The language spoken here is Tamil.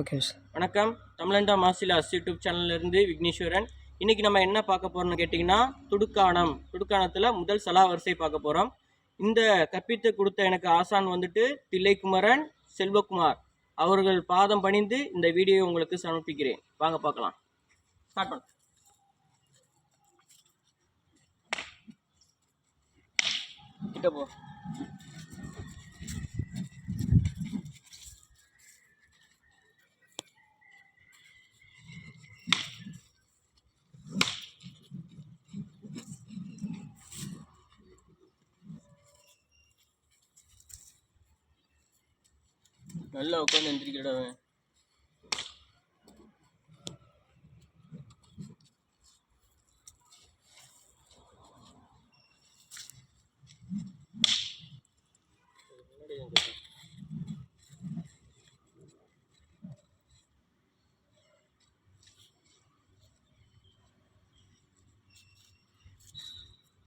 Okay sir. வணக்கம். தமிழண்டா மாசிலாஸ் யூடியூப் சேனல்லேருந்து விக்னேஸ்வரன். இன்றைக்கி நம்ம என்ன பார்க்க போகிறோம்னு கேட்டிங்கன்னா துடுக்கானம் துடுக்கானத்தில் முதல் சலா வரிசை பார்க்க போகிறோம் இந்த கற்பித்து கொடுத்த எனக்கு ஆசான் வந்துட்டு தில்லைக்குமரன் செல்வகுமார் அவர்கள் பாதம் பணிந்து இந்த வீடியோ உங்களுக்கு சமர்ப்பிக்கிறேன். வாங்க பார்க்கலாம். ஸ்டார்ட் பண்ண. கிட்ட போ. நல்லா உட்காந்து எந்திரிக்கிறடா அவன்.